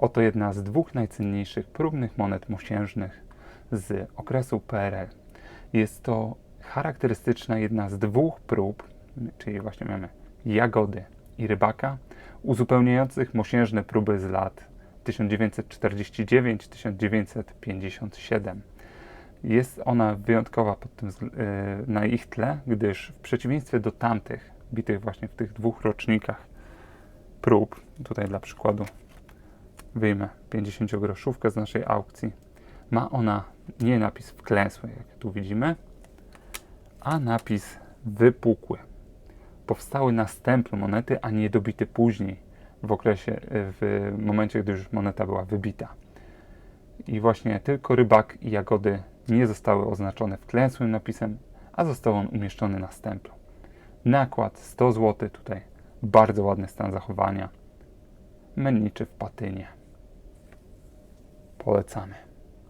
Oto jedna z dwóch najcenniejszych próbnych monet mosiężnych z okresu PRL. Jest to charakterystyczna jedna z dwóch prób, czyli właśnie mamy jagody i rybaka, uzupełniających mosiężne próby z lat 1949-1957. Jest ona wyjątkowa pod tym, e, na ich tle, gdyż w przeciwieństwie do tamtych, bitych właśnie w tych dwóch rocznikach prób, tutaj dla przykładu wyjmę 50-groszówkę z naszej aukcji, ma ona nie napis wklęsły, jak tu widzimy, a napis wypukły. Powstały na stemplu monety, a nie dobity później, w okresie, w momencie, gdy już moneta była wybita. I właśnie tylko rybak i jagody nie zostały oznaczone wklęsłym napisem, a został on umieszczony na stemplu. Nakład 100 zł, tutaj bardzo ładny stan zachowania. Menniczy w patynie. Polecamy.